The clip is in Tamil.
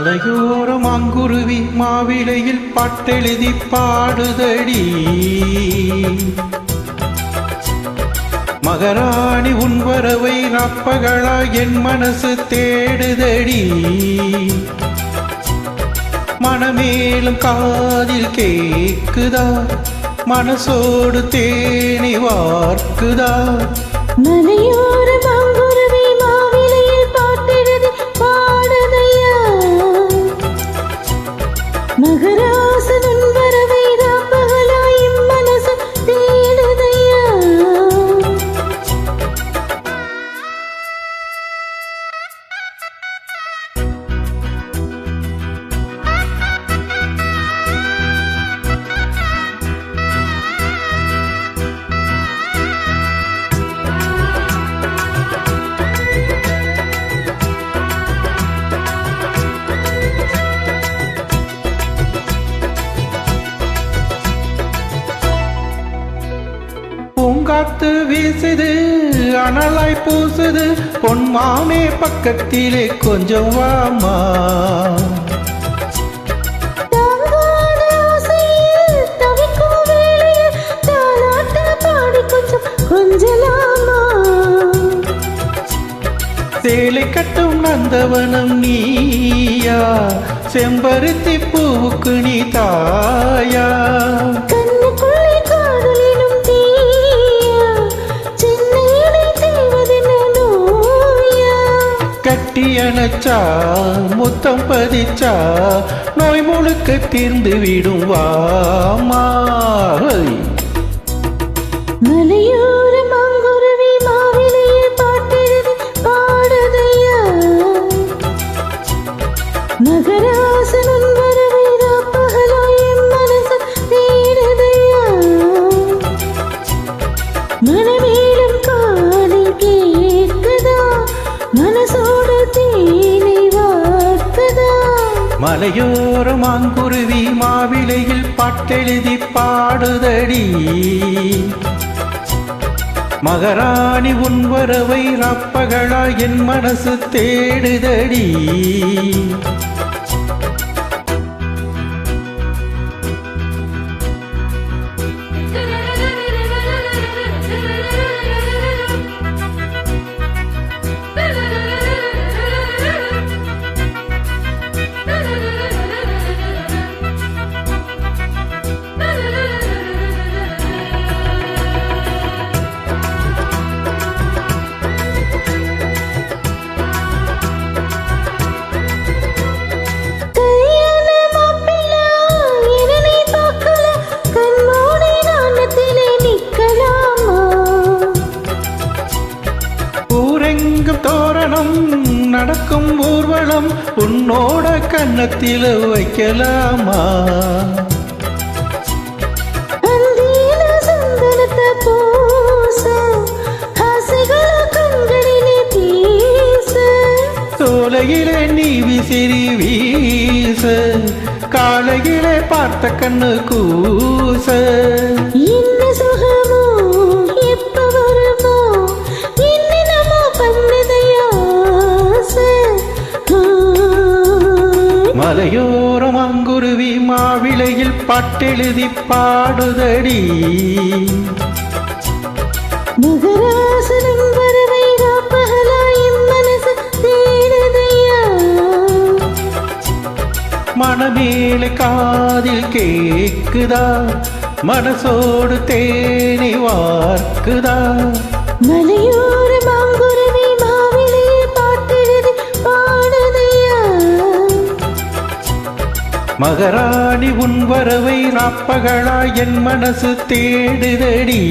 மலையோரம் அங்குருவி மாவிலையில் பாட்டெழுதி பாடுதடி. மகராணி உன்வரவை நப்பகளா என் மனசு தேடுதடி. மனமேலும் காதில் கேக்குதா? மனசோடு தேனி வார்க்குதா? மலையோரம் பூங்காத்து வீசுது அனலாய் பூசுது. பொன் மாமே பக்கத்திலே கொஞ்சம் வாமா. சேலை கட்டும் நந்தவனம் நீயா? செம்பருத்தி பூவுக்கு கட்டி அணைச்சா முத்தம் பதிச்சா நோய் முழுக்க தீர்ந்து விடும் வாமா ஹை. மலையோர மலையோர மாங்குருவி மாவிலையில் பாட்டெழுதி பாடுதடி. மகராணி உன்வரவை ரப்பகளாய் என் மனசு தேடுதடி. ஊர்வலம் உன்னோட கன்னத்தில வைக்கலாமா? அந்தியில சந்தனத்தை பூச ஆசைகள கண்களிலே பேச சோலையிலே நீ விசிறி வீச காலையிலே பார்த்த கண்ணு கூச. மலையோரம் அங்குருவி மாவிளையில் பாட்டெழுதி பாடுதடி. மகராசனம் வரவை மனமேல காதில் கேக்குதா? மனசோடு தேனை வார்க்குதா? மலையோர மகராணி உன் வரவை ராப்பகளா என் மனசு தேடுதடி.